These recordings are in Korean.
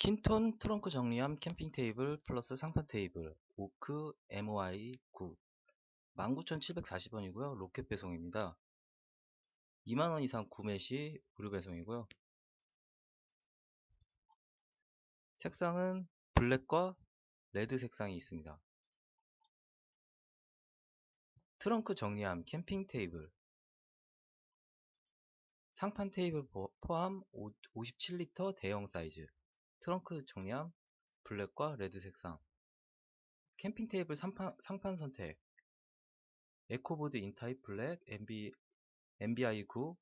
킨톤 트렁크 정리함 캠핑 테이블 플러스 상판 테이블 오크 MOI 9 19,740원이고요. 로켓 배송입니다. 2만원 이상 구매 시 무료 배송이고요. 색상은 블랙과 레드 색상이 있습니다. 트렁크 정리함 캠핑 테이블 상판 테이블 포함 57리터 대형 사이즈 트렁크 정리함 블랙과 레드 색상 캠핑 테이블 상판, 상판 선택 에코보드 인타입 블랙 MB, MBI9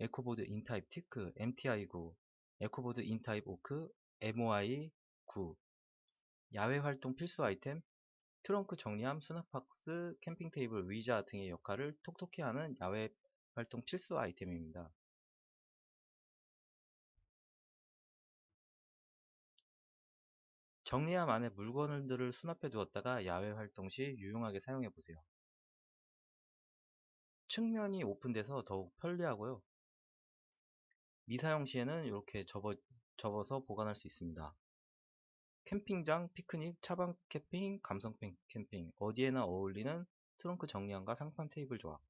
에코보드 인타입 티크 MTI9 에코보드 인타입 오크 MOI9 야외 활동 필수 아이템 트렁크 정리함 수납박스 캠핑 테이블 의자 등의 역할을 톡톡히 하는 야외 활동 필수 아이템입니다. 정리함 안에 물건들을 수납해 두었다가 야외 활동 시 유용하게 사용해 보세요. 측면이 오픈돼서 더욱 편리하고요. 미사용 시에는 이렇게 접어, 접어서 보관할 수 있습니다. 캠핑장, 피크닉, 차방 캠핑, 감성 캠핑 어디에나 어울리는 트렁크 정리함과 상판 테이블 조합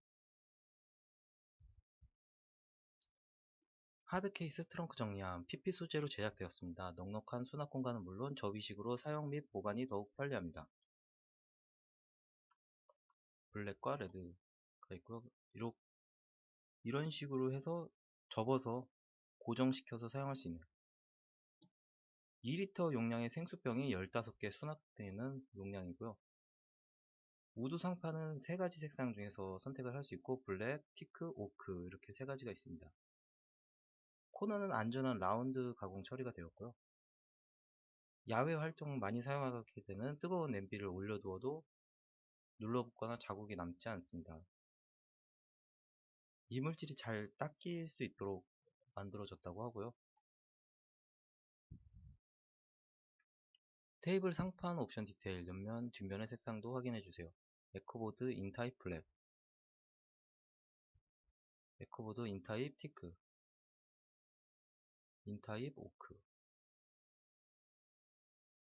하드케이스 트렁크 정리함 PP 소재로 제작되었습니다. 넉넉한 수납 공간은 물론 접이식으로 사용 및 보관이 더욱 편리합니다. 블랙과 레드가 있고요. 이렇, 이런 식으로 해서 접어서 고정시켜서 사용할 수 있는 2리터 용량의 생수병이 15개 수납되는 용량이고요. 우드 상판은 3가지 색상 중에서 선택을 할 수 있고 블랙, 티크, 오크 이렇게 세 가지가 있습니다. 코너는 안전한 라운드 가공 처리가 되었고요. 야외 활동 많이 사용하게 되는 뜨거운 냄비를 올려두어도 눌러붙거나 자국이 남지 않습니다. 이물질이 잘 닦일 수 있도록 만들어졌다고 하고요. 테이블 상판 옵션 디테일 옆면, 뒷면의 색상도 확인해주세요. 에코보드 인타입 블랙 에코보드 인타입 티크 인타입 오크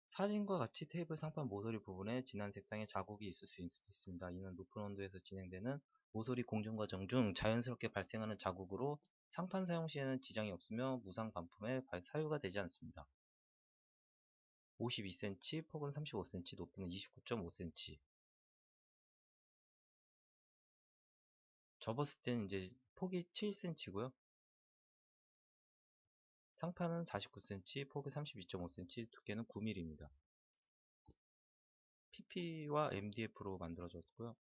사진과 같이 테이블 상판 모서리 부분에 진한 색상의 자국이 있을 수 있, 습니다 이는 높은 온도에서 진행되는 모서리 공정 과 정 중 자연스럽게 발생하는 자국으로 상판 사용 시에는 지장이 없으며 무상 반품에 사유가 되지 않습니다. 52cm, 폭은 35cm, 높이는 29.5cm. 접었을 때는 이제 폭이 7cm고요. 상판은 49cm, 폭이 32.5cm, 두께는 9mm입니다. PP와 MDF로 만들어졌고요.